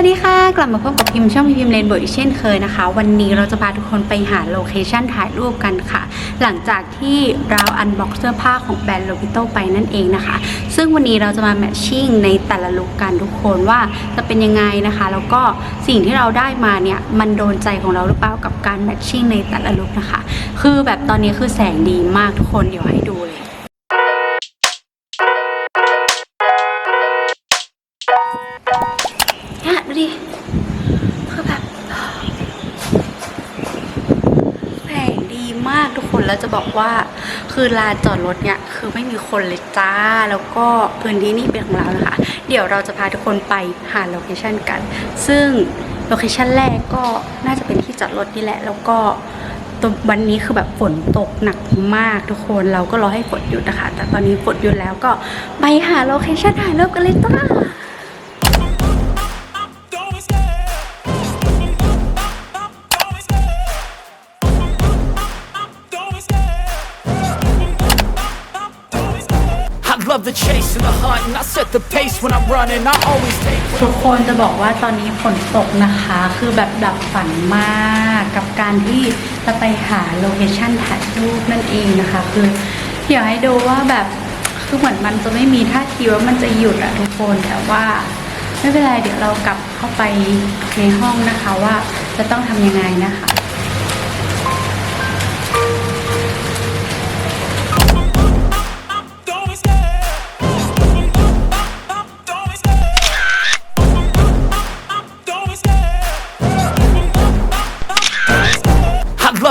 วัสดีค่ะ กลับมาพบกับพิมพ์ช่องพิมพ์เลนบอีกเช่นเคยนะคะ วันนี้เราจะพาทุกคนไปหาโลเคชั่นถ่ายรูปกันค่ะ หลังจากที่เราอันบ็อกเสื้อผ้าของแบรนด์โลบิโตไปนั่นเองนะคะ ซึ่งวันนี้เราจะมาแมทชิ่งในแต่ละลุคกันทุกคนว่าจะเป็นยังไงนะคะ แล้วก็สิ่งที่เราได้มาเนี่ยมันโดนใจของเราหรือเปล่ากับการแมทชิ่งในแต่ละลุคนะคะ คือแบบตอนนี้คือแสงดีมากทุกคนเดี๋ยวให้ดูเลย แล้วจะบอกว่าคือลานจอดรถเนี่ยคือไม่มีคนเลยจ้า แล้วก็พื้นที่นี่เป็นของเรานะคะ เดี๋ยวเราจะพาทุกคนไปหาโลเคชันกัน ซึ่งโลเคชันแรกก็น่าจะเป็นที่จอดรถนี่แหละ แล้วก็ตรงวันนี้คือแบบฝนตกหนักมากทุกคนเราก็รอให้ฝนหยุดนะคะ แต่ตอนนี้ฝนหยุดแล้วก็ไปหาโลเคชันถ่ายรูปกันเลยจ้า the chase and the hunt, and I set the pace when I'm running. I always take. ทุกคนจะบอกว่าตอนนี้ฝนตกนะคะ คือแบบดับฝันมากกับการที่จะไปหาโลเคชั่นถ่ายรูปนั่นเองนะคะ คืออยากให้ดูว่าแบบคือเหมือนมันจะไม่มีท่าทีว่ามันจะหยุดอะทุกคนแต่ว่าไม่เป็นไรเดี๋ยวเรากลับเข้าไปในห้องนะคะว่าจะต้องทำยังไงนะคะ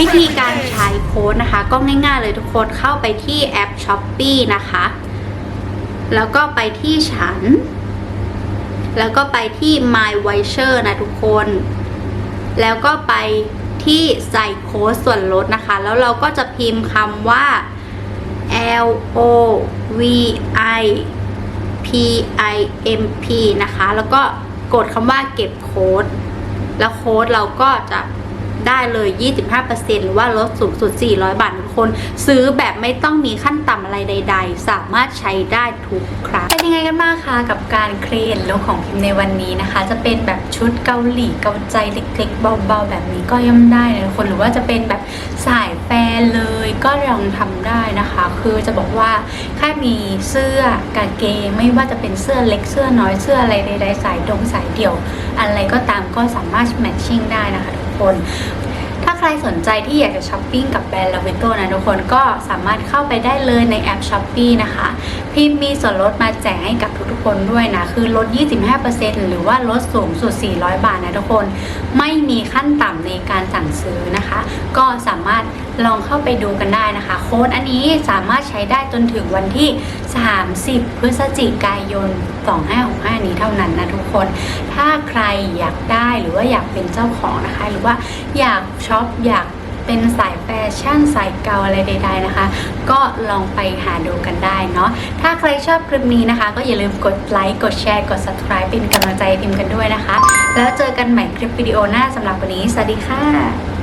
วิธีการใช้โค้ดนะคะ ก็ง่ายๆเลยทุกคนเข้าไปที่แอป s h อ p e e นะคะ แล้วก็ไปที่ฉัน แล้วก็ไปที่ My Voucher นะทุกคน แล้วก็ไปที่ใส่โค้ดส่วนลดนะคะ แล้วเราก็จะพิมพ์คำว่า L O V I P I M P นะคะ แล้วก็กดคำว่าเก็บโค้ด แล้วโค้ดเราก็จะ ได้เลย 25%หรือว่าลดสูงสุด 400 บาททุกคน ซื้อแบบไม่ต้องมีขั้นต่ำอะไรใด ๆ สามารถใช้ได้ทุกครั้งเป็นยังไงกันบ้างคะกับการเครีเอทลุคของพิมในวันนี้นะคะ จะเป็นแบบชุดเกาหลีเกาใจเล็กๆเบาๆ แบบนี้ก็ย่อมได้นะทุกคนหรือว่าจะเป็นแบบสายแฟนเลยก็ลองทำได้นะคะ คือจะบอกว่าแค่มีเสื้อกางเกงไม่ว่าจะเป็นเสื้อเล็กเสื้อน้อยเสื้ออะไรใดๆสายดงสายเดี่ยว อะไรก็ตามก็สามารถแมทชิ่งได้นะคะ คน ถ้าใครสนใจที่อยากจะช้อปปิ้งกับแบรนด์ลาเวโตนะทุกคนก็สามารถเข้าไปได้เลยในแอปช้อป e e นะคะ พิมพ์มีส่วนลดมาแจกให้กับทุกๆคนด้วยนะ คือลด 25%หรือว่าลดสูงสุด 400 บาทนะทุกคน ไม่มีขั้นต่ำในการสั่งซื้อนะคะ ก็สามารถลองเข้าไปดูกันได้นะคะ โค้ดอันนี้สามารถใช้ได้จนถึงวันที่ 30 พฤศจิกายน 2565 นี้เท่านั้นนะทุกคน ถ้าใครอยากได้หรือว่าอยากเป็นเจ้าของนะคะ หรือว่าอยากช็อปอยาก เป็นสายแฟชั่นสายเกาอะไรใด ๆนะคะ ก็ลองไปหาดูกันได้เนาะถ้าใครชอบคลิปนี้นะคะ ก็อย่าลืมกดไลค์กดแชร์กด subscribe เป็นกำลังใจพิมพ์กันด้วยนะคะ แล้วเจอกันใหม่คลิปวิดีโอหน้าสำหรับวันนี้ สวัสดีค่ะ